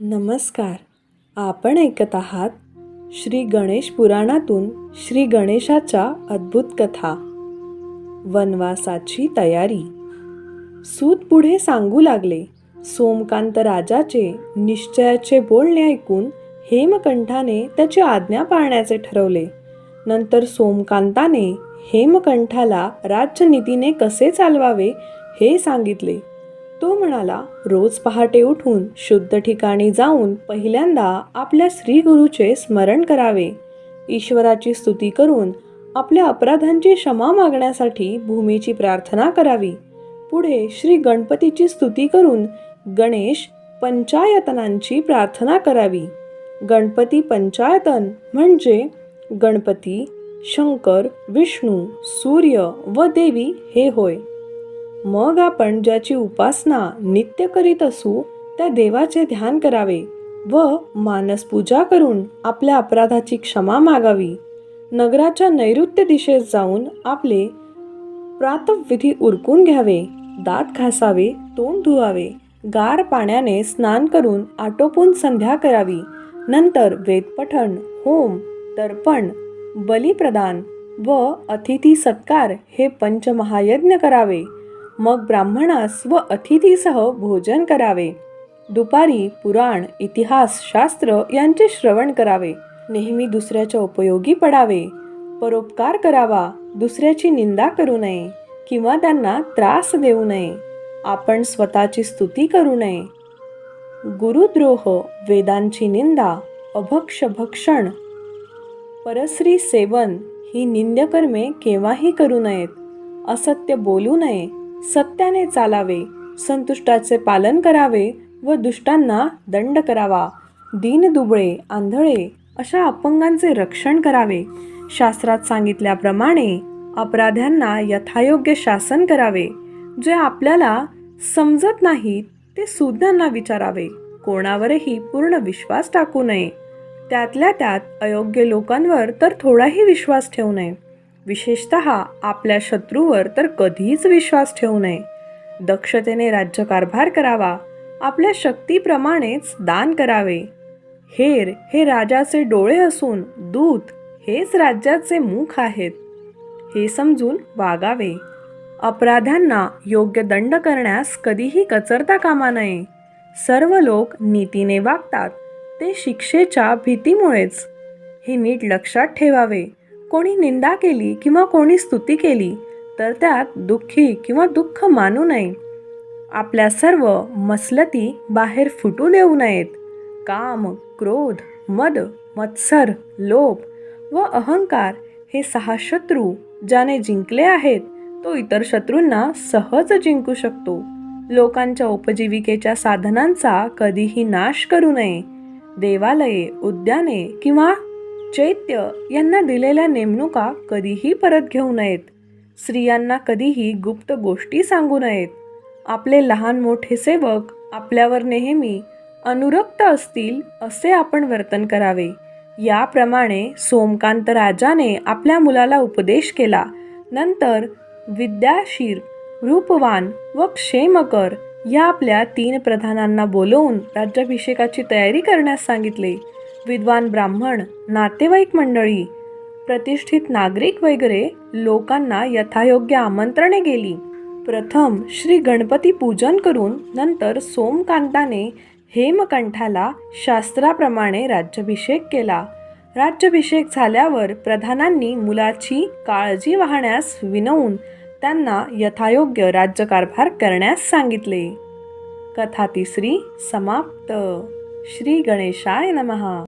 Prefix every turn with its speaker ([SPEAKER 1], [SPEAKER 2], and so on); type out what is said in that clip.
[SPEAKER 1] नमस्कार. आपण ऐकत आहात श्री गणेश पुराणातून श्री गणेशाच्या अद्भुत कथा. वनवासाची तयारी. सूत पुढे सांगू लागले सोमकांत राजाचे निश्चयाचे बोलणे ऐकून हेमकंठाने त्याची आज्ञा पाळण्याचे ठरवले. नंतर सोमकांताने हेमकंठाला राज्यनीतीने कसे चालवावे हे सांगितले. तो म्हणाला रोज पहाटे उठून शुद्ध ठिकाणी जाऊन पहिल्यांदा आपल्या श्रीगुरूचे स्मरण करावे. ईश्वराची स्तुती करून आपल्या अपराधांची क्षमा मागण्यासाठी भूमीची प्रार्थना करावी. पुढे श्री गणपतीची स्तुती करून गणेश पंचायतनांची प्रार्थना करावी. गणपती पंचायतन म्हणजे गणपती शंकर विष्णू सूर्य व देवी हे होय. मग आपण ज्याची उपासना नित्य करीत असू त्या देवाचे ध्यान करावे व मानस पूजा करून आपल्या अपराधाची क्षमा मागावी. नगराच्या नैऋत्य दिशेस जाऊन आपले प्रातविधी उरकून घ्यावे दात घासावे तोंड धुवावे गार पाण्याने स्नान करून आटोपून संध्या करावी. नंतर वेदपठण होम तर्पण बलिप्रदान व अतिथी सत्कार हे पंचमहायज्ञ करावे. मग ब्राह्मणास व अतिथीसह भोजन करावे. दुपारी पुराण इतिहास शास्त्र यांचे श्रवण करावे. नेहमी दुसऱ्याच्या उपयोगी पडावे. परोपकार करावा. दुसऱ्याची निंदा करू नये किंवा त्यांना त्रास देऊ नये. आपण स्वतःची स्तुती करू नये. गुरुद्रोह वेदांची निंदा अभक्ष भक्षण. परश्री सेवन ही निंद्यकर्मे केव्हाही करू नयेत. असत्य बोलू नये. सत्याने चालावे संतुष्टाचे पालन करावे व दुष्टांना दंड करावा. दीनदुबळे आंधळे अशा अपंगांचे रक्षण करावे. शास्त्रात सांगितल्याप्रमाणे अपराध्यांना यथायोग्य शासन करावे. जे आपल्याला समजत नाहीत ते सुज्ञांना विचारावे. कोणावरही पूर्ण विश्वास टाकू नये. त्यातल्या त्यात अयोग्य लोकांवर तर थोडाही विश्वास ठेवू नये. विशेषत आपल्या शत्रूवर तर कधीच विश्वास ठेवू नये. दक्षतेने राज्यकारभार करावा आपल्या शक्तीप्रमाणेच दान करावे. हेर हे राजाचे डोळे असून दूत हेच राज्याचे मुख आहेत. हे समजून वागावे. अपराध्यांना योग्य दंड करण्यास कधीही कचरता कामा नये. सर्व लोक नीतीने वागतात ते शिक्षेच्या भीतीमुळेच. हे नीट लक्षात ठेवावे. कोणी निंदा केली किंवा कोणी स्तुती केली तर त्यात दुःखी किंवा दुःख मानू नये. आपल्या सर्व मसलती बाहेर फुटू देऊ नयेत. काम क्रोध मद मत्सर लोभ व अहंकार हे सहा शत्रू ज्याने जिंकले आहेत तो इतर शत्रूंना सहज जिंकू शकतो. लोकांच्या उपजीविकेच्या साधनांचा कधीही नाश करू नये. देवालये उद्याने किंवा चैत्य यांना दिलेल्या नेमणुका कधीही परत घेऊ नयेत. स्त्रियांना कधीही गुप्त गोष्टी सांगू नयेत. आपले लहान मोठे सेवक आपल्यावर नेहमी अनुरक्त असतील असे आपण वर्तन करावे. याप्रमाणे सोमकांत राजाने आपल्या मुलाला उपदेश केला. नंतर विद्याशीर रूपवान व क्षेमकर या आपल्या तीन प्रधानांना बोलवून राज्याभिषेकाची तयारी करण्यास सांगितले. विद्वान ब्राह्मण नातेवाईक मंडळी प्रतिष्ठित नागरिक वगैरे लोकांना यथायोग्य आमंत्रणे गेली. प्रथम श्री गणपती पूजन करून नंतर सोमकांताने हेमकंठाला शास्त्राप्रमाणे राज्याभिषेक केला. राज्याभिषेक झाल्यावर प्रधानांनी मुलाची काळजी वाहण्यास विनवून त्यांना यथायोग्य राज्यकारभार करण्यास सांगितले. कथा तिसरी समाप्त. श्री गणेशाय नमहा